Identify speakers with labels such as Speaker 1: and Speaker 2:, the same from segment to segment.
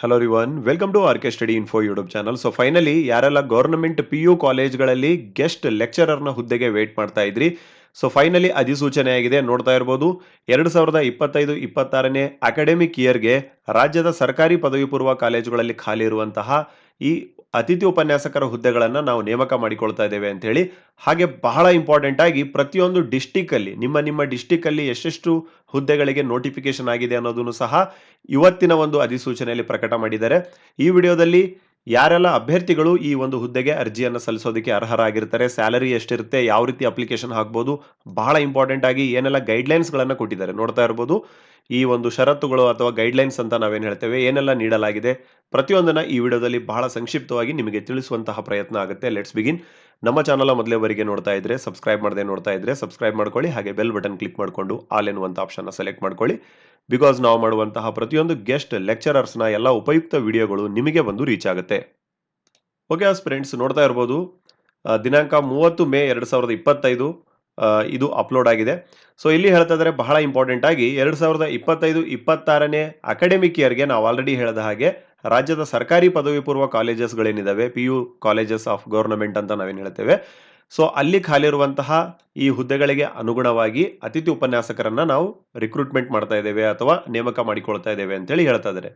Speaker 1: Hello ರಿವನ್ welcome to R K study info YouTube channel so finally ಯಾರೆಲ್ಲ government P U ಕಾಲೇಜ್ಗಳಲ್ಲಿ guest ಲೆಕ್ಚರರ್ನ ಹುದ್ದೆಗೆ wait ಮಾಡ್ತಾ ಇದ್ರಿ? ಸೊ ಫೈನಲಿ ಅಧಿಸೂಚನೆ ಆಗಿದೆ. ನೋಡ್ತಾ ಇರ್ಬೋದು, ಎರಡು ಸಾವಿರದ ಇಪ್ಪತ್ತೈದು, ಇಪ್ಪತ್ತಾರನೇ ಅಕಾಡೆಮಿಕ್ ಇಯರ್ಗೆ ರಾಜ್ಯದ ಸರ್ಕಾರಿ ಪದವಿ ಪೂರ್ವ ಕಾಲೇಜುಗಳಲ್ಲಿ ಖಾಲಿ ಇರುವಂತಹ ಈ ಅತಿಥಿ ಉಪನ್ಯಾಸಕರ ಹುದ್ದೆಗಳನ್ನು ನಾವು ನೇಮಕ ಮಾಡಿಕೊಳ್ತಾ ಇದ್ದೇವೆ ಅಂತ ಹೇಳಿ, ಹಾಗೆ ಬಹಳ ಇಂಪಾರ್ಟೆಂಟ್ ಆಗಿ ಪ್ರತಿಯೊಂದು ಡಿಸ್ಟಿಕ್ ಅಲ್ಲಿ, ನಿಮ್ಮ ನಿಮ್ಮ ಡಿಸ್ಟಿಕ್ ಅಲ್ಲಿ ಎಷ್ಟೆಷ್ಟು ಹುದ್ದೆಗಳಿಗೆ ನೋಟಿಫಿಕೇಶನ್ ಆಗಿದೆ ಅನ್ನೋದನ್ನು ಸಹ ಇವತ್ತಿನ ಒಂದು ಅಧಿಸೂಚನೆಯಲ್ಲಿ ಪ್ರಕಟ ಮಾಡಿದ್ದಾರೆ. ಈ ವಿಡಿಯೋದಲ್ಲಿ ಯಾರೆಲ್ಲ ಅಭ್ಯರ್ಥಿಗಳು ಈ ಒಂದು ಹುದ್ದೆಗೆ ಅರ್ಜಿಯನ್ನು ಸಲ್ಲಿಸೋದಕ್ಕೆ ಅರ್ಹರಾಗಿರ್ತಾರೆ ಸ್ಯಾಲರಿ ಎಷ್ಟಿರುತ್ತೆ, ಯಾವ ರೀತಿ ಅಪ್ಲಿಕೇಶನ್ ಹಾಕ್ಬೋದು, ಬಹಳ ಇಂಪಾರ್ಟೆಂಟ್ ಆಗಿ ಏನೆಲ್ಲ ಗೈಡ್ಲೈನ್ಸ್ಗಳನ್ನು ಕೊಟ್ಟಿದ್ದಾರೆ ನೋಡ್ತಾ ಇರ್ಬೋದು. ಈ ಒಂದು ಷರತ್ತುಗಳು ಅಥವಾ ಗೈಡ್ಲೈನ್ಸ್ ಅಂತ ನಾವೇನು ಹೇಳ್ತೇವೆ, ಏನೆಲ್ಲ ನೀಡಲಾಗಿದೆ ಪ್ರತಿಯೊಂದನ್ನ ಈ ವಿಡಿಯೋದಲ್ಲಿ ಬಹಳ ಸಂಕ್ಷಿಪ್ತವಾಗಿ ನಿಮಗೆ ತಿಳಿಸುವಂತಹ ಪ್ರಯತ್ನ ಆಗುತ್ತೆ. ಲೆಟ್ಸ್ ಬಿಗಿನ್ ನಮ್ಮ ಚಾನಲ್ ಮೊದಲೇವರೆಗೆ ನೋಡ್ತಾ ಇದ್ರೆ ಸಬ್ಸ್ಕ್ರೈಬ್ ಮಾಡದೆ ನೋಡ್ತಾ ಇದ್ರೆ ಸಬ್ಸ್ಕ್ರೈಬ್ ಮಾಡ್ಕೊಳ್ಳಿ, ಹಾಗೆ ಬೆಲ್ ಬಟನ್ ಕ್ಲಿಕ್ ಮಾಡಿಕೊಂಡು ಆಲ್ ಎನ್ನುವಂಥ ಆಪ್ಷನ್ನ ಸೆಲೆಕ್ಟ್ ಮಾಡ್ಕೊಳ್ಳಿ. ಬಿಕಾಸ್ ನಾವು ಮಾಡುವಂತಹ ಪ್ರತಿಯೊಂದು ಗೆಸ್ಟ್ ಲೆಕ್ಚರರ್ಸ್ನ ಎಲ್ಲ ಉಪಯುಕ್ತ ವಿಡಿಯೋಗಳು ನಿಮಗೆ ಬಂದು ರೀಚ್ ಆಗುತ್ತೆ. ಓಕೆ ಫ್ರೆಂಡ್ಸ್ ನೋಡ್ತಾ ಇರ್ಬೋದು. ದಿನಾಂಕ ಮೂವತ್ತು ಮೇ ಎರಡು ಸಾವಿರದ ಇಪ್ಪತ್ತೈದು. ಇದು ಅಪ್ಲೋಡ್ ಆಗಿದೆ. ಸೊ ಇಲ್ಲಿ ಹೇಳ್ತಾ ಇದ್ದಾರೆ ಬಹಳ ಇಂಪಾರ್ಟೆಂಟ್ ಆಗಿ ಎರಡು ಸಾವಿರದ ಇಪ್ಪತ್ತೈದು, ಇಪ್ಪತ್ತಾರನೇ ಅಕಾಡೆಮಿಕ್ ಇಯರ್ಗೆ ನಾವು ಆಲ್ರೆಡಿ ಹೇಳಿದ ಹಾಗೆ ರಾಜ್ಯದ ಸರ್ಕಾರಿ ಪದವಿ ಪೂರ್ವ ಕಾಲೇಜಸ್ಗಳೇನಿದ್ದಾವೆ P U colleges of government ಅಂತ ನಾವೇನು ಹೇಳ್ತೇವೆ. ಸೊ ಅಲ್ಲಿ ಖಾಲಿ ಇರುವಂತಹ ಈ ಹುದ್ದೆಗಳಿಗೆ ಅನುಗುಣವಾಗಿ ಅತಿಥಿ ಉಪನ್ಯಾಸಕರನ್ನ ನಾವು ರಿಕ್ರೂಟ್ಮೆಂಟ್ ಮಾಡ್ತಾ ಇದ್ದೇವೆ ಅಥವಾ ನೇಮಕ ಮಾಡಿಕೊಳ್ತಾ ಇದ್ದೇವೆ ಅಂತೇಳಿ ಹೇಳ್ತಾ ಇದ್ದಾರೆ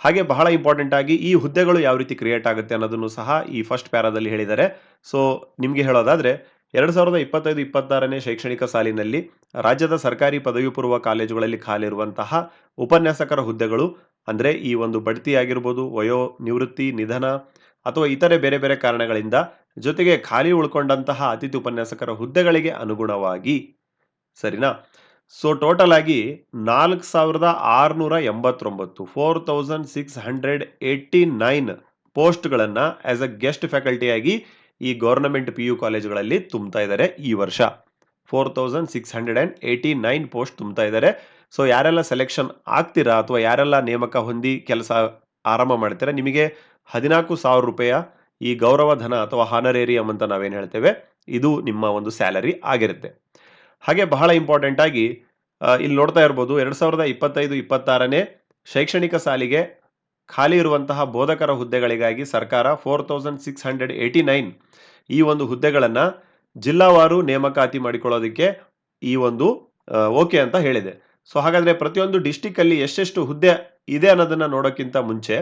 Speaker 1: ಹಾಗೆ ಬಹಳ ಇಂಪಾರ್ಟೆಂಟ್ ಆಗಿ ಈ ಹುದ್ದೆಗಳು ಯಾವ ರೀತಿ ಕ್ರಿಯೇಟ್ ಆಗುತ್ತೆ ಅನ್ನೋದನ್ನು ಸಹ ಈ ಫಸ್ಟ್ ಪ್ಯಾರಾದಲ್ಲಿ ಹೇಳಿದ್ದಾರೆ. ಸೊ ನಿಮಗೆ ಹೇಳೋದಾದ್ರೆ ಎರಡು ಸಾವಿರದ ಇಪ್ಪತ್ತೈದು ಇಪ್ಪತ್ತಾರನೇ ಶೈಕ್ಷಣಿಕ ಸಾಲಿನಲ್ಲಿ ರಾಜ್ಯದ ಸರ್ಕಾರಿ ಪದವಿ ಪೂರ್ವ ಕಾಲೇಜುಗಳಲ್ಲಿ ಖಾಲಿರುವಂತಹ ಉಪನ್ಯಾಸಕರ ಹುದ್ದೆಗಳು, ಅಂದರೆ ಈ ಒಂದು ಬಡ್ತಿ ಆಗಿರ್ಬೋದು, ವಯೋ, ನಿವೃತ್ತಿ, ನಿಧನ ಅಥವಾ ಇತರೆ ಬೇರೆ ಬೇರೆ ಕಾರಣಗಳಿಂದ ಜೊತೆಗೆ ಖಾಲಿ ಉಳ್ಕೊಂಡಂತಹ ಅತಿಥಿ ಉಪನ್ಯಾಸಕರ ಹುದ್ದೆಗಳಿಗೆ ಅನುಗುಣವಾಗಿ, ಸರಿನಾ? ಸೊ ಟೋಟಲ್ ಆಗಿ ನಾಲ್ಕು ಸಾವಿರದ ಆರುನೂರ ಎಂಬತ್ತೊಂಬತ್ತು four thousand six hundred eighty nine ಪೋಸ್ಟ್ಗಳನ್ನು ಆ್ಯಸ್ ಅ ಗೆಸ್ಟ್ ಫ್ಯಾಕಲ್ಟಿಯಾಗಿ ಈ ಗೌರ್ನಮೆಂಟ್ ಪಿ ಯು ಕಾಲೇಜುಗಳಲ್ಲಿ ತುಂಬ್ತಾ ಇದ್ದಾರೆ ಈ ವರ್ಷ. Four thousand six hundred and eighty nine post ತುಂಬ್ತಾ ಇದ್ದಾರೆ. ಸೊ ಯಾರೆಲ್ಲ ಸೆಲೆಕ್ಷನ್ ಆಗ್ತೀರಾ ಅಥವಾ ಯಾರೆಲ್ಲ ನೇಮಕ ಹೊಂದಿ ಕೆಲಸ ಆರಂಭ ಮಾಡ್ತೀರಾ? ನಿಮಗೆ ಹದಿನಾಲ್ಕು ಸಾವಿರ ರೂಪಾಯಿಯ ಈ ಗೌರವ ಧನ ಅಥವಾ ಹಾನರೇರಿಯಂ ಅಂತ ನಾವೇನು ಹೇಳ್ತೇವೆ? ಇದು ನಿಮ್ಮ ಒಂದು ಸ್ಯಾಲರಿ ಆಗಿರುತ್ತೆ. ಹಾಗೆ ಬಹಳ ಇಂಪಾರ್ಟೆಂಟ್ ಆಗಿ ಇಲ್ಲಿ ನೋಡ್ತಾ ಇರ್ಬೋದು, ಎರಡು ಸಾವಿರದ ಇಪ್ಪತ್ತೈದು, ಇಪ್ಪತ್ತಾರನೇ ಶೈಕ್ಷಣಿಕ ಸಾಲಿಗೆ ಖಾಲಿ ಇರುವಂತಹ ಬೋಧಕರ ಹುದ್ದೆಗಳಿಗಾಗಿ ಸರ್ಕಾರ four thousand six hundred eighty nine ಈ ಒಂದು ಹುದ್ದೆಗಳನ್ನು ಜಿಲ್ಲಾವಾರು ನೇಮಕಾತಿ ಮಾಡಿಕೊಳ್ಳೋದಕ್ಕೆ ಈ ಒಂದು ಓಕೆ ಅಂತ ಹೇಳಿದೆ. ಸೊ ಹಾಗಾದರೆ ಪ್ರತಿಯೊಂದು ಡಿಸ್ಟಿಕ್ಕಲ್ಲಿ ಎಷ್ಟೆಷ್ಟು ಹುದ್ದೆ ಇದೆ ಅನ್ನೋದನ್ನು ನೋಡೋಕ್ಕಿಂತ ಮುಂಚೆ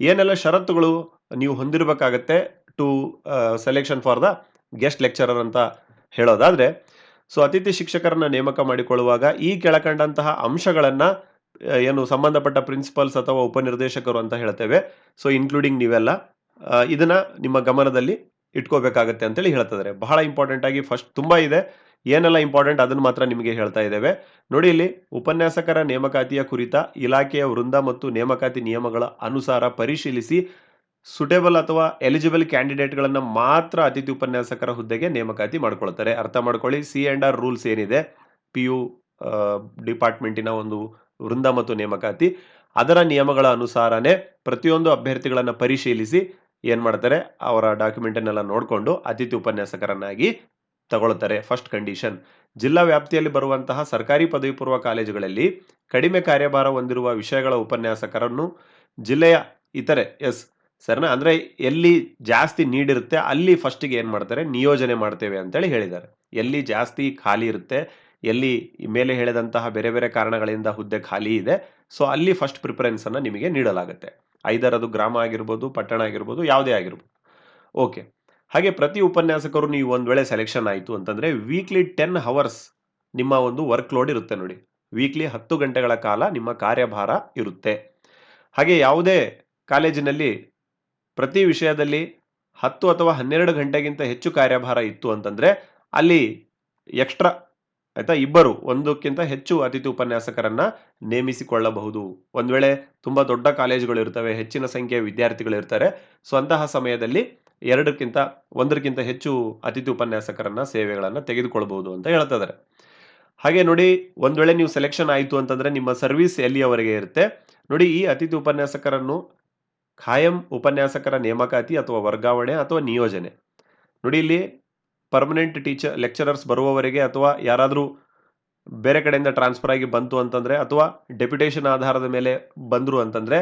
Speaker 1: ಏನೆಲ್ಲ ಷರತ್ತುಗಳು ನೀವು ಹೊಂದಿರಬೇಕಾಗತ್ತೆ to selection for the guest lecturer ಅಂತ ಹೇಳೋದಾದರೆ, ಸೊ, ಅತಿಥಿ ಶಿಕ್ಷಕರನ್ನು ನೇಮಕ ಮಾಡಿಕೊಳ್ಳುವಾಗ ಈ ಕೆಳಕಂಡಂತಹ ಅಂಶಗಳನ್ನ ಏನು ಸಂಬಂಧಪಟ್ಟ ಪ್ರಿನ್ಸಿಪಲ್ಸ್ ಅಥವಾ ಉಪನಿರ್ದೇಶಕರು ಅಂತ ಹೇಳ್ತೇವೆ. ಸೊ ಇನ್ಕ್ಲೂಡಿಂಗ್ ನೀವೆಲ್ಲ ಇದನ್ನ ನಿಮ್ಮ ಗಮನದಲ್ಲಿ ಇಟ್ಕೋಬೇಕಾಗತ್ತೆ ಅಂತೇಳಿ ಹೇಳ್ತಿದ್ದಾರೆ. ಬಹಳ ಇಂಪಾರ್ಟೆಂಟ್ ಆಗಿ ಫಸ್ಟ್ ತುಂಬಾ ಇದೆ. ಏನೆಲ್ಲ ಇಂಪಾರ್ಟೆಂಟ್ ಅದನ್ನು ಮಾತ್ರ ನಿಮಗೆ ಹೇಳ್ತಾ ಇದ್ದೇವೆ. ನೋಡಿ ಇಲ್ಲಿ, ಉಪನ್ಯಾಸಕರ ನೇಮಕಾತಿಯ ಕುರಿತ ಇಲಾಖೆಯ ವೃಂದ ಮತ್ತು ನೇಮಕಾತಿ ನಿಯಮಗಳ ಅನುಸಾರ ಪರಿಶೀಲಿಸಿ ಸುಟೇಬಲ್ ಅಥವಾ ಎಲಿಜಿಬಲ್ ಕ್ಯಾಂಡಿಡೇಟ್ಗಳನ್ನು ಮಾತ್ರ ಅತಿಥಿ ಉಪನ್ಯಾಸಕರ ಹುದ್ದೆಗೆ ನೇಮಕಾತಿ ಮಾಡ್ಕೊಳ್ತಾರೆ. ಅರ್ಥ ಮಾಡ್ಕೊಳ್ಳಿ ಸಿ ಆ್ಯಂಡ್ ಆರ್ ರೂಲ್ಸ್ ಏನಿದೆ? ಪಿ ಯು ಡಿಪಾರ್ಟ್ಮೆಂಟಿನ ಒಂದು ವೃಂದ ಮತ್ತು ನೇಮಕಾತಿ, ಅದರ ನಿಯಮಗಳ ಅನುಸಾರನೇ ಪ್ರತಿಯೊಂದು ಅಭ್ಯರ್ಥಿಗಳನ್ನು ಪರಿಶೀಲಿಸಿ ಏನು ಮಾಡ್ತಾರೆ, ಅವರ ಡಾಕ್ಯುಮೆಂಟನ್ನೆಲ್ಲ ನೋಡಿಕೊಂಡು ಅತಿಥಿ ಉಪನ್ಯಾಸಕರನ್ನಾಗಿ ತಗೊಳ್ತಾರೆ. ಫಸ್ಟ್ ಕಂಡೀಷನ್ ಜಿಲ್ಲಾ ವ್ಯಾಪ್ತಿಯಲ್ಲಿ ಬರುವಂತಹ ಸರ್ಕಾರಿ ಪದವಿ ಪೂರ್ವ ಕಾಲೇಜುಗಳಲ್ಲಿ ಕಡಿಮೆ ಕಾರ್ಯಭಾರ ಹೊಂದಿರುವ ವಿಷಯಗಳ ಉಪನ್ಯಾಸಕರನ್ನು ಜಿಲ್ಲೆಯ ಇತರೆ ಎಸ್ ಸರಿನಾ ಅಂದರೆ ಎಲ್ಲಿ ಜಾಸ್ತಿ ನೀಡಿರುತ್ತೆ ಅಲ್ಲಿ ಫಸ್ಟಿಗೆ ಏನು ಮಾಡ್ತಾರೆ, ನಿಯೋಜನೆ ಮಾಡ್ತೇವೆ ಅಂತೇಳಿ ಹೇಳಿದ್ದಾರೆ. ಎಲ್ಲಿ ಜಾಸ್ತಿ ಖಾಲಿ ಇರುತ್ತೆ ಎಲ್ಲಿ ಮೇಲೆ ಹೇಳಿದಂತಹ ಬೇರೆ ಬೇರೆ ಕಾರಣಗಳಿಂದ ಹುದ್ದೆ ಖಾಲಿ ಇದೆ, ಸೊ ಅಲ್ಲಿ ಫಸ್ಟ್ ಪ್ರಿಫರೆನ್ಸ್ ಅನ್ನ ನಿಮಗೆ ನೀಡಲಾಗುತ್ತೆ. ಐದರ್ ಅದು ಗ್ರಾಮ ಆಗಿರ್ಬೋದು, ಪಟ್ಟಣ ಆಗಿರ್ಬೋದು, ಯಾವುದೇ ಆಗಿರ್ಬೋದು. ಓಕೆ ಹಾಗೆ ಪ್ರತಿ ಉಪನ್ಯಾಸಕರು ನೀವು ಒಂದು ವೇಳೆ ಸೆಲೆಕ್ಷನ್ ಆಯಿತು ಅಂತಂದ್ರೆ ವೀಕ್ಲಿ ಟೆನ್ ಹವರ್ಸ್ ನಿಮ್ಮ ಒಂದು ವರ್ಕ್ ಲೋಡ್ ಇರುತ್ತೆ ನೋಡಿ. ವೀಕ್ಲಿ ಹತ್ತು ಗಂಟೆಗಳ ಕಾಲ ನಿಮ್ಮ ಕಾರ್ಯಭಾರ ಇರುತ್ತೆ. ಹಾಗೆ ಯಾವುದೇ ಕಾಲೇಜಿನಲ್ಲಿ ಪ್ರತಿ ವಿಷಯದಲ್ಲಿ ಹತ್ತು ಅಥವಾ ಹನ್ನೆರಡು ಗಂಟೆಗಿಂತ ಹೆಚ್ಚು ಕಾರ್ಯಭಾರ ಇತ್ತು ಅಂತಂದ್ರೆ ಅಲ್ಲಿ ಎಕ್ಸ್ಟ್ರಾ ಆಯ್ತಾ? ಇಬ್ಬರು ಒಂದಕ್ಕಿಂತ ಹೆಚ್ಚು ಅತಿಥಿ ಉಪನ್ಯಾಸಕರನ್ನ ನೇಮಿಸಿಕೊಳ್ಳಬಹುದು. ಒಂದ್ ವೇಳೆ ತುಂಬಾ ದೊಡ್ಡ ಕಾಲೇಜುಗಳು ಇರ್ತವೆ, ಹೆಚ್ಚಿನ ಸಂಖ್ಯೆಯ ವಿದ್ಯಾರ್ಥಿಗಳು ಇರ್ತಾರೆ. ಸೊ, ಅಂತಹ ಸಮಯದಲ್ಲಿ ಎರಡಕ್ಕಿಂತ ಒಂದಕ್ಕಿಂತ ಹೆಚ್ಚು ಅತಿಥಿ ಉಪನ್ಯಾಸಕರನ್ನ ಸೇವೆಗಳನ್ನ ತೆಗೆದುಕೊಳ್ಳಬಹುದು ಅಂತ ಹೇಳ್ತಾ ಇದ್ದಾರೆ ಹಾಗೆ ನೋಡಿ, ಒಂದ್ ವೇಳೆ ನೀವು ಸೆಲೆಕ್ಷನ್ ಆಯಿತು ಅಂತಂದ್ರೆ ನಿಮ್ಮ ಸರ್ವಿಸ್ ಎಲ್ಲಿಯವರೆಗೆ ಇರುತ್ತೆ? ನೋಡಿ, ಈ ಅತಿಥಿ ಉಪನ್ಯಾಸಕರನ್ನು ಖಾಯಂ ಉಪನ್ಯಾಸಕರ ನೇಮಕಾತಿ ಅಥವಾ ವರ್ಗಾವಣೆ ಅಥವಾ ನಿಯೋಜನೆ. ನೋಡಿ, ಇಲ್ಲಿ ಪರ್ಮನೆಂಟ್ ಟೀಚರ್ ಲೆಕ್ಚರರ್ಸ್ ಬರುವವರೆಗೆ ಅಥವಾ ಯಾರಾದರೂ ಬೇರೆ ಕಡೆಯಿಂದ ಟ್ರಾನ್ಸ್ಫರ್ ಆಗಿ ಬಂತು ಅಂತಂದರೆ ಅಥವಾ ಡೆಪ್ಯುಟೇಷನ್ ಆಧಾರದ ಮೇಲೆ ಬಂದರು ಅಂತಂದರೆ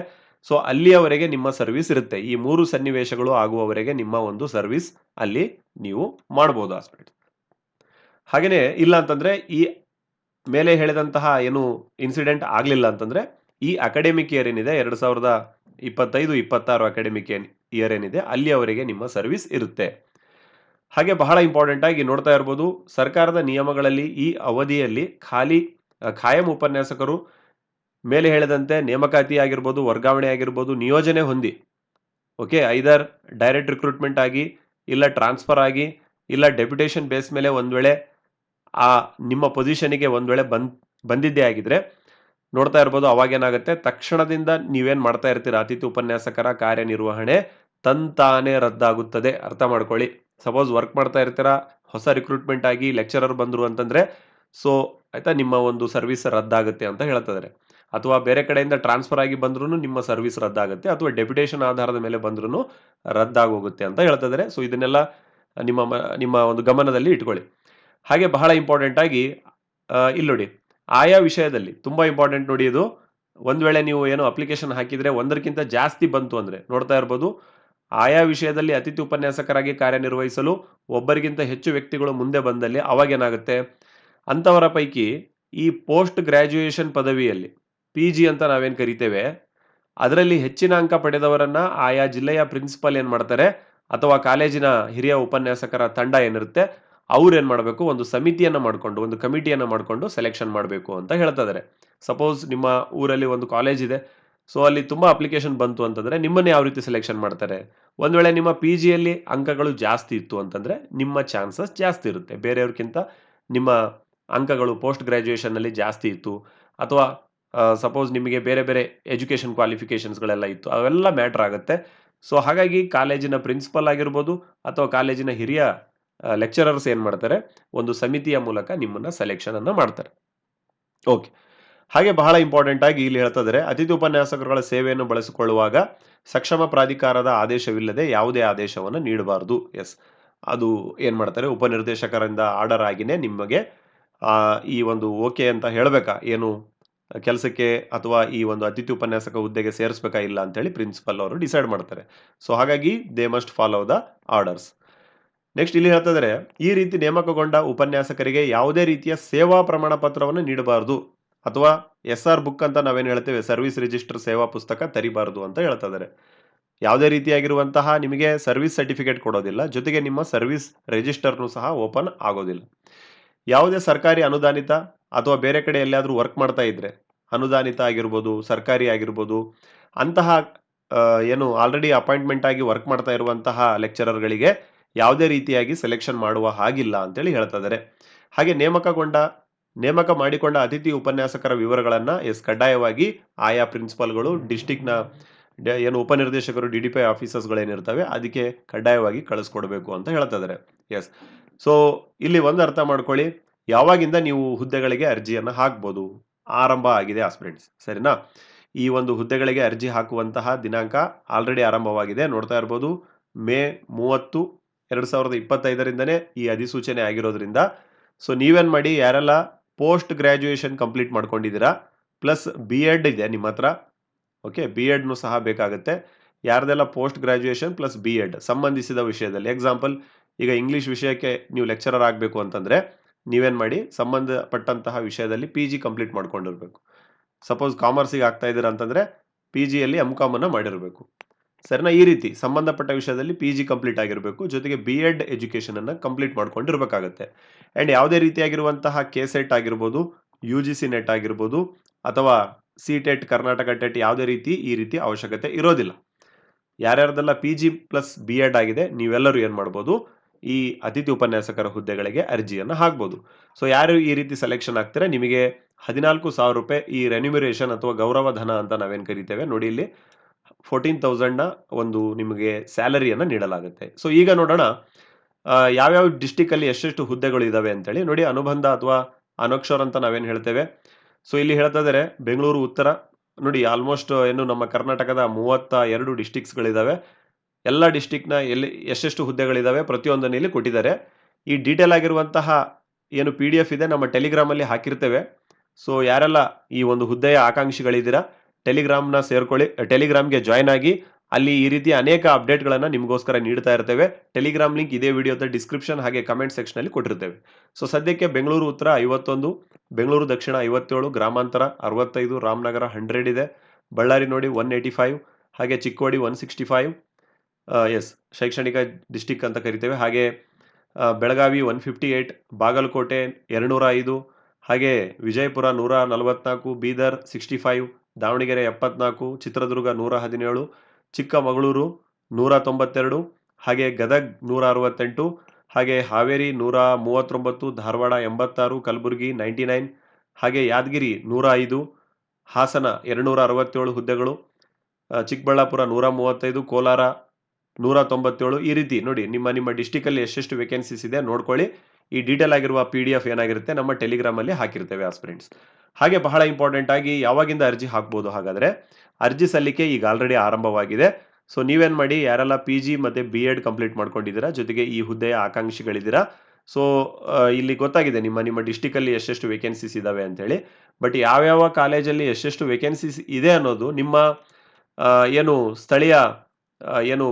Speaker 1: ಸೊ ಅಲ್ಲಿಯವರೆಗೆ ನಿಮ್ಮ ಸರ್ವಿಸ್ ಇರುತ್ತೆ. ಈ ಮೂರು ಸನ್ನಿವೇಶಗಳು ಆಗುವವರೆಗೆ ನಿಮ್ಮ ಒಂದು ಸರ್ವಿಸ್ ಅಲ್ಲಿ ನೀವು ಮಾಡ್ಬೋದು ಹಾಸ್ಪಿಟಲ್ ಹಾಗೆಯೇ ಇಲ್ಲ ಅಂತಂದರೆ ಈ ಮೇಲೆ ಹೇಳಿದಂತಹ ಏನು ಇನ್ಸಿಡೆಂಟ್ ಆಗಲಿಲ್ಲ ಅಂತಂದರೆ, ಈ ಅಕಾಡೆಮಿಕ್ ಇಯರ್ ಏನಿದೆ, ಎರಡು ಸಾವಿರದ ಇಪ್ಪತ್ತೈದು, ಇಪ್ಪತ್ತಾರು ಅಕಾಡೆಮಿಕ್ ಇಯರ್ ಏನಿದೆ, ಅಲ್ಲಿಯವರೆಗೆ ನಿಮ್ಮ ಸರ್ವಿಸ್ ಇರುತ್ತೆ. ಹಾಗೆ ಬಹಳ ಇಂಪಾರ್ಟೆಂಟ್ ಆಗಿ ನೋಡ್ತಾ ಇರ್ಬೋದು. ಸರ್ಕಾರದ ನಿಯಮಗಳಲ್ಲಿ ಈ ಅವಧಿಯಲ್ಲಿ ಖಾಲಿ ಖಾಯಂ ಉಪನ್ಯಾಸಕರು ಮೇಲೆ ಹೇಳಿದಂತೆ ನೇಮಕಾತಿ ಆಗಿರ್ಬೋದು, ವರ್ಗಾವಣೆ ಆಗಿರ್ಬೋದು, ನಿಯೋಜನೆ ಹೊಂದಿ ಓಕೆ ಐದರ್ ಡೈರೆಕ್ಟ್ ರಿಕ್ರೂಟ್ಮೆಂಟ್ ಆಗಿ ಇಲ್ಲ ಟ್ರಾನ್ಸ್ಫರ್ ಆಗಿ ಇಲ್ಲ ಡೆಪ್ಯುಟೇಷನ್ ಬೇಸ್ ಮೇಲೆ ಒಂದು ವೇಳೆ, ಆ, ನಿಮ್ಮ ಪೊಸಿಷನಿಗೆ ಒಂದು ವೇಳೆ ಬಂದ್, ಬಂದಿದ್ದೇ ಆಗಿದ್ರೆ ನೋಡ್ತಾ ಇರ್ಬೋದು ಅವಾಗೇನಾಗುತ್ತೆ ತಕ್ಷಣದಿಂದ ನೀವೇನು ಮಾಡ್ತಾ ಇರ್ತೀರ? ಅತಿಥಿ ಉಪನ್ಯಾಸಕರ ಕಾರ್ಯನಿರ್ವಹಣೆ ತಂತಾನೆ ರದ್ದಾಗುತ್ತದೆ. ಅರ್ಥ ಮಾಡ್ಕೊಳ್ಳಿ. ಸಪೋಸ್ ವರ್ಕ್ ಮಾಡ್ತಾ ಇರ್ತೀರಾ, ಹೊಸ ರಿಕ್ರೂಟ್ಮೆಂಟ್ ಆಗಿ ಲೆಕ್ಚರರ್ ಬಂದ್ರು ಅಂತಂದ್ರೆ ಸೊ ಆಯಿತಾ, ನಿಮ್ಮ ಒಂದು ಸರ್ವಿಸ್ ರದ್ದಾಗುತ್ತೆ ಅಂತ ಹೇಳ್ತಿದ್ದಾರೆ ಅಥವಾ ಬೇರೆ ಕಡೆಯಿಂದ ಟ್ರಾನ್ಸ್ಫರ್ ಆಗಿ ಬಂದ್ರೂ ನಿಮ್ಮ ಸರ್ವಿಸ್ ರದ್ದಾಗುತ್ತೆ, ಅಥವಾ ಡೆಪ್ಯುಟೇಷನ್ ಆಧಾರದ ಮೇಲೆ ಬಂದ್ರೂ ರದ್ದಾಗೋಗುತ್ತೆ ಅಂತ ಹೇಳ್ತಿದ್ದಾರೆ ಸೊ ಇದನ್ನೆಲ್ಲ ನಿಮ್ಮ ನಿಮ್ಮ ಒಂದು ಗಮನದಲ್ಲಿ ಇಟ್ಕೊಳ್ಳಿ. ಹಾಗೆ ಬಹಳ ಇಂಪಾರ್ಟೆಂಟ್ ಆಗಿ ಇಲ್ಲಿ ನೋಡಿ, ಆಯಾ ವಿಷಯದಲ್ಲಿ ತುಂಬಾ ಇಂಪಾರ್ಟೆಂಟ್ ನೋಡಿ ಇದು. ಒಂದ್ ವೇಳೆ ನೀವು ಏನು ಅಪ್ಲಿಕೇಶನ್ ಹಾಕಿದ್ರೆ ಒಂದಕ್ಕಿಂತ ಜಾಸ್ತಿ ಬಂತು ಅಂದ್ರೆ, ನೋಡ್ತಾ ಇರ್ಬೋದು ಆಯಾ ವಿಷಯದಲ್ಲಿ ಅತಿಥಿ ಉಪನ್ಯಾಸಕರಾಗಿ ಕಾರ್ಯನಿರ್ವಹಿಸಲು ಒಬ್ಬರಿಗಿಂತ ಹೆಚ್ಚು ವ್ಯಕ್ತಿಗಳು ಮುಂದೆ ಬಂದಲ್ಲಿ ಅವಾಗೇನಾಗುತ್ತೆ? ಅಂಥವರ ಪೈಕಿ ಈ ಪೋಸ್ಟ್ ಗ್ರ್ಯಾಜುಯೇಷನ್ ಪದವಿಯಲ್ಲಿ, ಪಿ ಜಿ ಅಂತ ನಾವೇನು ಕರಿತೇವೆ, ಅದರಲ್ಲಿ ಹೆಚ್ಚಿನ ಅಂಕ ಪಡೆದವರನ್ನು ಆಯಾ ಜಿಲ್ಲೆಯ ಪ್ರಿನ್ಸಿಪಲ್ ಏನು ಮಾಡ್ತಾರೆ? ಅಥವಾ ಕಾಲೇಜಿನ ಹಿರಿಯ ಉಪನ್ಯಾಸಕರ ತಂಡ ಏನಿರುತ್ತೆ? ಅವ್ರೇನು ಮಾಡಬೇಕು? ಒಂದು ಸಮಿತಿಯನ್ನು ಮಾಡಿಕೊಂಡು, ಒಂದು ಕಮಿಟಿಯನ್ನು ಮಾಡಿಕೊಂಡು ಸೆಲೆಕ್ಷನ್ ಮಾಡಬೇಕು ಅಂತ ಹೇಳ್ತಾ ಇದ್ದಾರೆ ಸಪೋಸ್ ನಿಮ್ಮ ಊರಲ್ಲಿ ಒಂದು ಕಾಲೇಜ್ ಇದೆ ಸೊ ಅಲ್ಲಿ ತುಂಬ ಅಪ್ಲಿಕೇಶನ್ ಬಂತು ಅಂತಂದರೆ ನಿಮ್ಮನ್ನು ಯಾವ ರೀತಿ ಸೆಲೆಕ್ಷನ್ ಮಾಡ್ತಾರೆ? ಒಂದು ವೇಳೆ ನಿಮ್ಮ ಪಿ ಜಿಯಲ್ಲಿ ಅಂಕಗಳು ಜಾಸ್ತಿ ಇತ್ತು ಅಂತಂದರೆ ನಿಮ್ಮ ಚಾನ್ಸಸ್ ಜಾಸ್ತಿ ಇರುತ್ತೆ. ಬೇರೆಯವ್ರಿಗಿಂತ ನಿಮ್ಮ ಅಂಕಗಳು ಪೋಸ್ಟ್ ಗ್ರ್ಯಾಜುಯೇಷನಲ್ಲಿ ಜಾಸ್ತಿ ಇತ್ತು. ಅಥವಾ ಸಪೋಸ್ ನಿಮಗೆ ಬೇರೆ ಬೇರೆ ಎಜುಕೇಷನ್ ಕ್ವಾಲಿಫಿಕೇಷನ್ಸ್ಗಳೆಲ್ಲ ಇತ್ತು. ಅವೆಲ್ಲ ಮ್ಯಾಟ್ರ್ ಆಗುತ್ತೆ. ಸೊ ಹಾಗಾಗಿ ಕಾಲೇಜಿನ ಪ್ರಿನ್ಸಿಪಲ್ ಆಗಿರ್ಬೋದು ಅಥವಾ ಕಾಲೇಜಿನ ಹಿರಿಯ ಲೆಕ್ಚರರ್ಸ್ ಏನು ಮಾಡ್ತಾರೆ? ಒಂದು ಸಮಿತಿಯ ಮೂಲಕ ನಿಮ್ಮನ್ನು ಸೆಲೆಕ್ಷನನ್ನು ಮಾಡ್ತಾರೆ. ಓಕೆ ಹಾಗೆ ಬಹಳ ಇಂಪಾರ್ಟೆಂಟ್ ಆಗಿ ಇಲ್ಲಿ ಹೇಳ್ತಾ ಇದ್ದಾರೆ, ಅತಿಥಿ ಉಪನ್ಯಾಸಕರುಗಳ ಸೇವೆಯನ್ನು ಬಳಸಿಕೊಳ್ಳುವಾಗ ಸಕ್ಷಮ ಪ್ರಾಧಿಕಾರದ ಆದೇಶವಿಲ್ಲದೆ ಯಾವುದೇ ಆದೇಶವನ್ನು ನೀಡಬಾರದು. ಎಸ್ ಅದು ಏನು ಮಾಡ್ತಾರೆ? ಉಪನಿರ್ದೇಶಕರಿಂದ ಆರ್ಡರ್ ಆಗಿನೇ ನಿಮಗೆ ಈ ಒಂದು ಓಕೆ ಅಂತ ಹೇಳಬೇಕಾ? ಏನು ಕೆಲಸಕ್ಕೆ ಅಥವಾ ಈ ಒಂದು ಅತಿಥಿ ಉಪನ್ಯಾಸಕ ಹುದ್ದೆಗೆ ಸೇರಿಸ್ಬೇಕಾ ಇಲ್ಲ ಅಂತೇಳಿ ಪ್ರಿನ್ಸಿಪಲ್ ಅವರು ಡಿಸೈಡ್ ಮಾಡ್ತಾರೆ. ಸೊ ಹಾಗಾಗಿ they must follow the orders next ಇಲ್ಲಿ ಹೇಳ್ತಾ ಇದ್ದಾರೆ, ಈ ರೀತಿ ನೇಮಕಗೊಂಡ ಉಪನ್ಯಾಸಕರಿಗೆ ಯಾವುದೇ ರೀತಿಯ ಸೇವಾ ಪ್ರಮಾಣ ಪತ್ರವನ್ನು ನೀಡಬಾರದು. ಅಥವಾ ಎಸ್ ಆರ್ ಬುಕ್ ಅಂತ ನಾವೇನು ಹೇಳ್ತೇವೆ, ಸರ್ವಿಸ್ ರಿಜಿಸ್ಟರ್ ಸೇವಾ ಪುಸ್ತಕ ತರಿಬಾರದು ಅಂತ ಹೇಳ್ತಾ ಇದ್ದಾರೆ ಯಾವುದೇ ರೀತಿಯಾಗಿರುವಂತಹ ನಿಮಗೆ ಸರ್ವಿಸ್ ಸರ್ಟಿಫಿಕೇಟ್ ಕೊಡೋದಿಲ್ಲ, ಜೊತೆಗೆ ನಿಮ್ಮ ಸರ್ವಿಸ್ ರಿಜಿಸ್ಟರ್ನು ಸಹ ಓಪನ್ ಆಗೋದಿಲ್ಲ. ಯಾವುದೇ ಸರ್ಕಾರಿ ಅನುದಾನಿತ ಅಥವಾ ಬೇರೆ ಕಡೆ ಎಲ್ಲಿಯಾದ್ರೂ ವರ್ಕ್ ಮಾಡ್ತಾ ಇದ್ರೆ, ಅನುದಾನಿತ ಆಗಿರ್ಬೋದು, ಸರ್ಕಾರಿ ಆಗಿರ್ಬೋದು, ಅಂತಹ ಏನು ಆಲ್ರೆಡಿ ಅಪಾಯಿಂಟ್ಮೆಂಟ್ ಆಗಿ ವರ್ಕ್ ಮಾಡ್ತಾ ಇರುವಂತಹ ಲೆಕ್ಚರರ್ಗಳಿಗೆ ಯಾವುದೇ ರೀತಿಯಾಗಿ ಸೆಲೆಕ್ಷನ್ ಮಾಡುವ ಹಾಗಿಲ್ಲ ಅಂತೇಳಿ ಹೇಳ್ತಾ ಇದ್ದಾರೆ ಹಾಗೆ ನೇಮಕಗೊಂಡ ನೇಮಕ ಮಾಡಿಕೊಂಡ ಅತಿಥಿ ಉಪನ್ಯಾಸಕರ ವಿವರಗಳನ್ನು ಎಸ್ ಕಡ್ಡಾಯವಾಗಿ ಆಯಾ ಪ್ರಿನ್ಸಿಪಲ್ಗಳು ಡಿಸ್ಟಿಕ್ನ ಏನು ಉಪನಿರ್ದೇಶಕರು, ಡಿ ಡಿ ಪಿ ಆಫೀಸರ್ಸ್ಗಳೇನಿರ್ತವೆ ಅದಕ್ಕೆ ಕಡ್ಡಾಯವಾಗಿ ಕಳಿಸ್ಕೊಡ್ಬೇಕು ಅಂತ ಹೇಳ್ತಾ ಇದ್ದಾರೆ ಎಸ್. ಸೊ, ಇಲ್ಲಿ ಒಂದು ಅರ್ಥ ಮಾಡ್ಕೊಳ್ಳಿ. ಯಾವಾಗಿಂದ ನೀವು ಹುದ್ದೆಗಳಿಗೆ ಅರ್ಜಿಯನ್ನು ಹಾಕ್ಬೋದು? ಆರಂಭ ಆಗಿದೆ ಆಸ್ಪಿರೆಂಟ್ಸ್. ಸರಿನಾ? ಈ ಒಂದು ಹುದ್ದೆಗಳಿಗೆ ಅರ್ಜಿ ಹಾಕುವಂತಹ ದಿನಾಂಕ ಆಲ್ರೆಡಿ ಆರಂಭವಾಗಿದೆ. ನೋಡ್ತಾ ಇರ್ಬೋದು. ಮೇ ಮೂವತ್ತು, ಎರಡು ಸಾವಿರದ ಇಪ್ಪತ್ತೈದರಿಂದನೇ ಈ ಅಧಿಸೂಚನೆ ಆಗಿರೋದ್ರಿಂದ. ಸೊ, ನೀವೇನು ಮಾಡಿ? ಯಾರೆಲ್ಲ ಪೋಸ್ಟ್ ಗ್ರ್ಯಾಜುಯೇಷನ್ ಕಂಪ್ಲೀಟ್ ಮಾಡ್ಕೊಂಡಿದ್ದೀರಾ? ಪ್ಲಸ್ ಬಿ ಎಡ್ ಇದೆ ನಿಮ್ಮ ಹತ್ರ. ಓಕೆ, ಬಿ ಎಡ್ನು ಸಹ ಬೇಕಾಗುತ್ತೆ. ಯಾರ್ದೆಲ್ಲ post graduation plus B Ed ಸಂಬಂಧಿಸಿದ ವಿಷಯದಲ್ಲಿ. ಎಕ್ಸಾಂಪಲ್, ಈಗ ಇಂಗ್ಲಿಷ್ ವಿಷಯಕ್ಕೆ ನೀವು ಲೆಕ್ಚರರ್ ಆಗಬೇಕು ಅಂತಂದರೆ, ನೀವೇನು ಮಾಡಿ? ಸಂಬಂಧಪಟ್ಟಂತಹ ವಿಷಯದಲ್ಲಿ ಪಿ ಜಿ ಕಂಪ್ಲೀಟ್ ಮಾಡ್ಕೊಂಡಿರಬೇಕು. ಸಪೋಸ್ ಕಾಮರ್ಸಿಗೆ ಆಗ್ತಾ ಇದ್ದೀರಾ ಅಂತಂದರೆ ಪಿ ಜಿಯಲ್ಲಿ ಎಂ ಕಾಮನ್ನು ಮಾಡಿರಬೇಕು. ಸರಿನಾ? ಈ ರೀತಿ ಸಂಬಂಧಪಟ್ಟ ವಿಷಯದಲ್ಲಿ ಪಿ ಜಿ ಕಂಪ್ಲೀಟ್ ಆಗಿರಬೇಕು, ಜೊತೆಗೆ ಬಿ ಎಡ್ ಎಜುಕೇಶನ್ ಅನ್ನ ಕಂಪ್ಲೀಟ್ ಮಾಡ್ಕೊಂಡಿರ್ಬೇಕಾಗತ್ತೆ. ಅಂಡ್ ಯಾವುದೇ ರೀತಿಯಾಗಿರುವಂತಹ ಕೆ ಸೆಟ್ ಆಗಿರ್ಬೋದು ಯು ಜಿ ಸಿ ನೆಟ್ ಆಗಿರ್ಬೋದು, ಅಥವಾ ಸಿ ಟೆಟ್ ಕರ್ನಾಟಕ ಟೆಟ್ ಯಾವುದೇ ರೀತಿ ಈ ರೀತಿ ಅವಶ್ಯಕತೆ ಇರೋದಿಲ್ಲ. ಯಾರ್ಯಾರ್ದೆಲ್ಲ P G plus B Ed ಆಗಿದೆ, ನೀವೆಲ್ಲರೂ ಏನು ಮಾಡ್ಬೋದು, ಈ ಅತಿಥಿ ಉಪನ್ಯಾಸಕರ ಹುದ್ದೆಗಳಿಗೆ ಅರ್ಜಿಯನ್ನು ಹಾಕ್ಬೋದು. ಸೊ ಯಾರು ಈ ರೀತಿ ಸೆಲೆಕ್ಷನ್ ಆಗ್ತಾರೆ? ನಿಮಗೆ ಹದಿನಾಲ್ಕು ಸಾವಿರ ರೂಪಾಯಿ ಈ ರೆನ್ಯುಮರೇಷನ್ ಅಥವಾ ಗೌರವ ಧನ ಅಂತ ನಾವೇನು ಕರಿತೇವೆ? ನೋಡಿ ಇಲ್ಲಿ ಫೋರ್ಟೀನ್ ತೌಸಂಡ್ನ ಒಂದು ನಿಮಗೆ ಸ್ಯಾಲರಿಯನ್ನು ನೀಡಲಾಗುತ್ತೆ. ಸೊ ಈಗ ನೋಡೋಣ ಯಾವ್ಯಾವ ಡಿಸ್ಟಿಕ್ ಅಲ್ಲಿ ಎಷ್ಟೆಷ್ಟು ಹುದ್ದೆಗಳು ಇದಾವೆ ಅಂತೇಳಿ. ನೋಡಿ, ಅನುಬಂಧ ಅಥವಾ ಅನಕ್ಷರ ಅಂತ ನಾವೇನು ಹೇಳ್ತೇವೆ. ಸೊ ಇಲ್ಲಿ ಹೇಳ್ತಾ ಇದ್ದಾರೆ ಬೆಂಗಳೂರು, ಉತ್ತರ. ನೋಡಿ ಆಲ್ಮೋಸ್ಟ್ ಏನು ನಮ್ಮ ಕರ್ನಾಟಕದ ಮೂವತ್ತ ಎರಡು ಡಿಸ್ಟಿಕ್ಸ್ಗಳಿದ್ದಾವೆ ಎಲ್ಲ ಡಿಸ್ಟಿಕ್ನ ಎಲ್ಲಿ ಎಷ್ಟೆಷ್ಟು ಹುದ್ದೆಗಳಿದಾವೆ ಪ್ರತಿಯೊಂದನ್ನು ಇಲ್ಲಿ ಕೊಟ್ಟಿದ್ದಾರೆ. ಈ ಡೀಟೇಲ್ ಆಗಿರುವಂತಹ ಏನು ಪಿ ಡಿ ಎಫ್ ಇದೆ, ನಮ್ಮ ಟೆಲಿಗ್ರಾಮಲ್ಲಿ ಹಾಕಿರ್ತೇವೆ. ಸೊ ಯಾರೆಲ್ಲ ಈ ಒಂದು ಹುದ್ದೆಯ ಆಕಾಂಕ್ಷಿಗಳಿದ್ದೀರಾ ಟೆಲಿಗ್ರಾಮ್ನ ಸೇರ್ಕೊಳ್ಳಿ, ಟೆಲಿಗ್ರಾಮ್ಗೆ ಜಾಯ್ನ್ ಆಗಿ ಅಲ್ಲಿ ಈ ರೀತಿ ಅನೇಕ ಅಪ್ಡೇಟ್ಗಳನ್ನು ನಿಮಗೋಸ್ಕರ ನೀಡ್ತಾ ಇರ್ತೇವೆ. ಟೆಲಿಗ್ರಾಮ್ ಲಿಂಕ್ ಇದೇ ವಿಡಿಯೋದ ಡಿಸ್ಕ್ರಿಪ್ಷನ್ ಹಾಗೆ ಕಮೆಂಟ್ ಸೆಕ್ಷನಲ್ಲಿ ಕೊಟ್ಟಿರ್ತೇವೆ. ಸೊ, ಸದ್ಯಕ್ಕೆ ಬೆಂಗಳೂರು ಉತ್ತರ ಐವತ್ತೊಂದು, ಬೆಂಗಳೂರು ದಕ್ಷಿಣ ಐವತ್ತೇಳು, ಗ್ರಾಮಾಂತರ ಅರವತ್ತೈದು, ರಾಮನಗರ ಹಂಡ್ರೆಡ್ ಇದೆ. ಬಳ್ಳಾರಿ ನೋಡಿ ಒನ್ ಏಯ್ಟಿ ಫೈವ್, ಹಾಗೆ Chikkodi one sixty five S, ಶೈಕ್ಷಣಿಕ ಡಿಸ್ಟಿಕ್ ಅಂತ ಕರಿತೇವೆ. ಹಾಗೆ Belagavi one fifty eight, Bagalkote ಎರಡುನೂರ ಐದು, ಹಾಗೆ ವಿಜಯಪುರ ನೂರ ನಲವತ್ನಾಲ್ಕು, ಬೀದರ್ ಸಿಕ್ಸ್ಟಿ ಫೈವ್ ದಾವಣಗೆರೆ ಎಪ್ಪತ್ನಾಲ್ಕು, ಚಿತ್ರದುರ್ಗ ನೂರ ಹದಿನೇಳು, ಚಿಕ್ಕಮಗಳೂರು ನೂರ ತೊಂಬತ್ತೆರಡು, ಹಾಗೆ ಗದಗ್ ನೂರ ಅರವತ್ತೆಂಟು, ಹಾಗೆ ಹಾವೇರಿ ನೂರ ಮೂವತ್ತೊಂಬತ್ತು, ಧಾರವಾಡ ಎಂಬತ್ತಾರು, ಕಲಬುರಗಿ ನೈಂಟಿ ನೈನ್, ಹಾಗೆ ಯಾದಗಿರಿ ನೂರ ಐದು, ಹಾಸನ ಎರಡುನೂರ ಅರವತ್ತೇಳು ಹುದ್ದೆಗಳು ಚಿಕ್ಕಬಳ್ಳಾಪುರ ನೂರ ಮೂವತ್ತೈದು, ಕೋಲಾರ ನೂರ ತೊಂಬತ್ತೇಳು, ಈ ರೀತಿ ನೋಡಿ ನಿಮ್ಮ ನಿಮ್ಮ ಡಿಸ್ಟಿಕಲ್ಲಿ ಎಷ್ಟೆಷ್ಟು ವೇಕೆನ್ಸೀಸ್ ಇದೆ ನೋಡ್ಕೊಳ್ಳಿ. ಈ ಡೀಟೇಲ್ ಆಗಿರುವ ಪಿ ಡಿ ಎಫ್ ಏನಾಗಿರುತ್ತೆ ನಮ್ಮ ಟೆಲಿಗ್ರಾಮಲ್ಲಿ ಹಾಕಿರ್ತೇವೆ ಆಸ್ಪಿರೆಂಟ್ಸ್ ಹಾಗೆ ಬಹಳ ಇಂಪಾರ್ಟೆಂಟ್ ಆಗಿ ಯಾವಾಗಿಂದ ಅರ್ಜಿ ಹಾಕ್ಬೋದು ಹಾಗಾದರೆ? ಅರ್ಜಿ ಸಲ್ಲಿಕೆ ಈಗ ಆಲ್ರೆಡಿ ಆರಂಭವಾಗಿದೆ. ಸೊ ನೀವೇನು ಮಾಡಿ? ಯಾರೆಲ್ಲ ಪಿ ಜಿ ಮತ್ತು ಬಿ ಎಡ್ ಕಂಪ್ಲೀಟ್ ಮಾಡ್ಕೊಂಡಿದ್ದೀರಾ? ಜೊತೆಗೆ ಈ ಹುದ್ದೆಯ ಆಕಾಂಕ್ಷಿಗಳಿದ್ದೀರಾ? ಸೊ ಇಲ್ಲಿ ಗೊತ್ತಾಗಿದೆ ನಿಮ್ಮ ನಿಮ್ಮ ಡಿಸ್ಟಿಕಲ್ಲಿ ಎಷ್ಟೆಷ್ಟು ವೇಕೆನ್ಸೀಸ್ ಇದ್ದಾವೆ ಅಂತೇಳಿ. ಬಟ್ ಯಾವ್ಯಾವ ಕಾಲೇಜಲ್ಲಿ ಎಷ್ಟೆಷ್ಟು ವೇಕೆನ್ಸೀಸ್ ಇದೆ ಅನ್ನೋದು ನಿಮ್ಮ ಏನು ಸ್ಥಳೀಯ ಏನು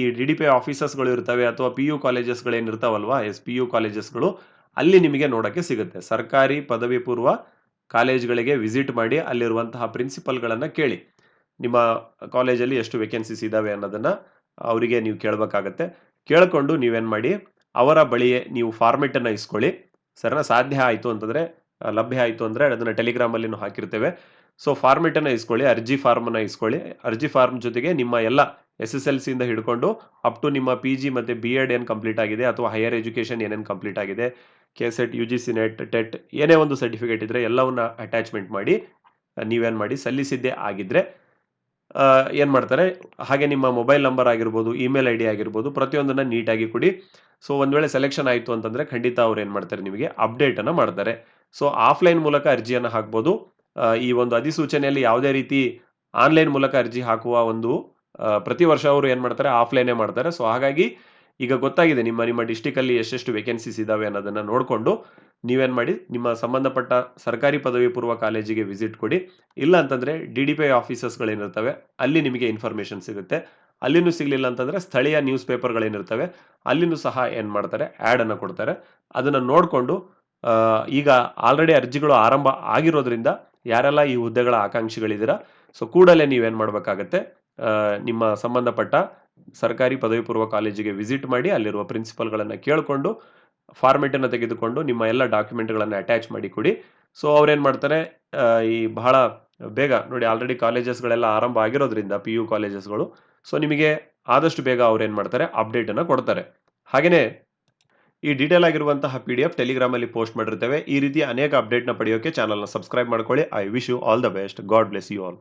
Speaker 1: ಈ ಡಿ ಡಿ ಪಿ ಆಫೀಸಸ್ಗಳು ಇರ್ತವೆ ಅಥವಾ ಪಿ ಯು ಕಾಲೇಜಸ್ಗಳು ಏನಿರ್ತಾವಲ್ವಾ ಎಸ್ ಪಿ ಯು ಕಾಲೇಜಸ್ಗಳು ಅಲ್ಲಿ ನಿಮಗೆ ನೋಡೋಕ್ಕೆ ಸಿಗುತ್ತೆ. ಸರ್ಕಾರಿ ಪದವಿ ಪೂರ್ವ ಕಾಲೇಜ್ಗಳಿಗೆ ವಿಸಿಟ್ ಮಾಡಿ ಅಲ್ಲಿರುವಂತಹ ಪ್ರಿನ್ಸಿಪಲ್ಗಳನ್ನು ಕೇಳಿ. ನಿಮ್ಮ ಕಾಲೇಜಲ್ಲಿ ಎಷ್ಟು ವೇಕೆನ್ಸೀಸ್ ಇದ್ದಾವೆ ಅನ್ನೋದನ್ನು ಅವರಿಗೆ ನೀವು ಕೇಳಬೇಕಾಗತ್ತೆ. ಕೇಳಿಕೊಂಡು ನೀವೇನು ಮಾಡಿ, ಅವರ ಬಳಿಯೇ ನೀವು ಫಾರ್ಮೆಟನ್ನು ಇಸ್ಕೊಳ್ಳಿ. ಸರಿನಾ ಸಾಧ್ಯ ಆಯಿತು ಅಂತಂದರೆ, ಲಭ್ಯ ಆಯಿತು ಅಂದರೆ ಅದನ್ನು ಟೆಲಿಗ್ರಾಮಲ್ಲಿ ಹಾಕಿರ್ತೇವೆ. ಸೊ ಫಾರ್ಮೆಟನ್ನು ಇಸ್ಕೊಳ್ಳಿ, ಅರ್ಜಿ ಫಾರ್ಮನ್ನು ಇಸ್ಕೊಳ್ಳಿ. ಅರ್ಜಿ ಫಾರ್ಮ್ ಜೊತೆಗೆ ನಿಮ್ಮ ಎಲ್ಲ ಎಸ್ ಎಸ್ ಎಲ್ ಸಿಯಿಂದ ಹಿಡ್ಕೊಂಡು ಅಪ್ ಟು ನಿಮ್ಮ ಪಿ ಜಿ ಮತ್ತು ಬಿ ಎಡ್ ಏನು ಕಂಪ್ಲೀಟ್ ಆಗಿದೆ ಅಥವಾ ಹೈಯರ್ ಎಜುಕೇಷನ್ ಏನೇನು ಕಂಪ್ಲೀಟ್ ಆಗಿದೆ. K U G C NET TET ಏನೇ ಒಂದು ಸರ್ಟಿಫಿಕೇಟ್ ಇದ್ದರೆ ಎಲ್ಲವನ್ನ ಅಟ್ಯಾಚ್ಮೆಂಟ್ ಮಾಡಿ ನೀವೇನು ಮಾಡಿ, ಸಲ್ಲಿಸಿದ್ದೇ ಆಗಿದ್ದರೆ ಏನು ಮಾಡ್ತಾರೆ? ಹಾಗೆ ನಿಮ್ಮ ಮೊಬೈಲ್ ನಂಬರ್ ಆಗಿರ್ಬೋದು ಇಮೇಲ್ ಐ ಡಿ ಆಗಿರ್ಬೋದು, ಪ್ರತಿಯೊಂದನ್ನು ನೀಟಾಗಿ ಕೊಡಿ. ಸೊ ಒಂದು ವೇಳೆ ಸೆಲೆಕ್ಷನ್ ಆಯಿತು ಅಂತಂದರೆ ಖಂಡಿತ ಅವ್ರು ಏನು ಮಾಡ್ತಾರೆ ನಿಮಗೆ ಅಪ್ಡೇಟನ್ನು ಮಾಡ್ತಾರೆ. ಸೊ ಆಫ್ಲೈನ್ ಮೂಲಕ ಅರ್ಜಿಯನ್ನು ಹಾಕ್ಬೋದು. ಈ ಒಂದು ಅಧಿಸೂಚನೆಯಲ್ಲಿ ಯಾವುದೇ ರೀತಿ ಆನ್ಲೈನ್ ಮೂಲಕ ಅರ್ಜಿ ಹಾಕುವ ಒಂದು ಪ್ರತಿ ವರ್ಷ ಅವರು ಏನು ಮಾಡ್ತಾರೆ? ಆಫ್ಲೈನೇ ಮಾಡ್ತಾರೆ. ಸೊ ಹಾಗಾಗಿ ಈಗ ಗೊತ್ತಾಗಿದೆ ನಿಮ್ಮ ನಿಮ್ಮ ಡಿಸ್ಟಿಕಲ್ಲಿ ಎಷ್ಟೆಷ್ಟು ವೇಕೆನ್ಸೀಸ್ ಇದ್ದಾವೆ ಅನ್ನೋದನ್ನು ನೋಡಿಕೊಂಡು ನೀವೇನು ಮಾಡಿ, ನಿಮ್ಮ ಸಂಬಂಧಪಟ್ಟ ಸರ್ಕಾರಿ ಪದವಿ ಪೂರ್ವ ಕಾಲೇಜಿಗೆ ವಿಸಿಟ್ ಕೊಡಿ. ಇಲ್ಲ ಅಂತಂದರೆ ಡಿ ಡಿ ಪಿ ಐ ಆಫೀಸರ್ಸ್ಗಳೇನಿರ್ತವೆ ಅಲ್ಲಿ ನಿಮಗೆ ಇನ್ಫಾರ್ಮೇಷನ್ ಸಿಗುತ್ತೆ. ಅಲ್ಲಿನೂ ಸಿಗಲಿಲ್ಲ ಅಂತಂದರೆ ಸ್ಥಳೀಯ ನ್ಯೂಸ್ ಪೇಪರ್ಗಳೇನಿರ್ತವೆ ಅಲ್ಲಿನೂ ಸಹ ಏನು ಮಾಡ್ತಾರೆ ಆ್ಯಡನ್ನು ಕೊಡ್ತಾರೆ. ಅದನ್ನು ನೋಡಿಕೊಂಡು ಈಗ ಆಲ್ರೆಡಿ ಅರ್ಜಿಗಳು ಆರಂಭ ಆಗಿರೋದ್ರಿಂದ ಯಾರೆಲ್ಲ ಈ ಹುದ್ದೆಗಳ ಆಕಾಂಕ್ಷಿಗಳಿದ್ದೀರಾ, ಸೊ ಕೂಡಲೇ ನೀವೇನು ಮಾಡಬೇಕಾಗತ್ತೆ ನಿಮ್ಮ ಸಂಬಂಧಪಟ್ಟ ಸರ್ಕಾರಿ ಪದವಿ ಪೂರ್ವ ಕಾಲೇಜಿಗೆ ವಿಸಿಟ್ ಮಾಡಿ ಅಲ್ಲಿರುವ ಪ್ರಿನ್ಸಿಪಲ್ಗಳನ್ನು ಕೇಳಿಕೊಂಡು ಫಾರ್ಮೆಟನ್ನು ತೆಗೆದುಕೊಂಡು ನಿಮ್ಮ ಎಲ್ಲ ಡಾಕ್ಯುಮೆಂಟ್ಗಳನ್ನು ಅಟ್ಯಾಚ್ ಮಾಡಿ ಕೊಡಿ. ಸೊ, ಅವ್ರೇನು ಮಾಡ್ತಾರೆ ಈ ಬಹಳ ಬೇಗ ನೋಡಿ ಆಲ್ರೆಡಿ ಕಾಲೇಜಸ್ಗಳೆಲ್ಲ ಆರಂಭ ಆಗಿರೋದ್ರಿಂದ ಪಿ ಯು ಕಾಲೇಜಸ್ಗಳು, ಸೊ ನಿಮಗೆ ಆದಷ್ಟು ಬೇಗ ಅವ್ರೇನು ಮಾಡ್ತಾರೆ, ಅಪ್ಡೇಟನ್ನು ಕೊಡ್ತಾರೆ. ಹಾಗೆಯೇ ಈ ಡೀಟೇಲ್ ಆಗಿರುವಂತಹ ಪಿ ಡಿ ಎಫ್ ಟೆಲಿಗ್ರಾಮಲ್ಲಿ ಪೋಸ್ಟ್ ಮಾಡಿರ್ತೇವೆ. ಈ ರೀತಿ ಅನೇಕ ಅಪ್ಡೇಟ್ನ ಪಡೆಯೋಕೆ ಚಾನಲ್ನ ಸಬ್ಸ್ಕ್ರೈಬ್ ಮಾಡ್ಕೊಳ್ಳಿ. I wish you all the best. God bless you all.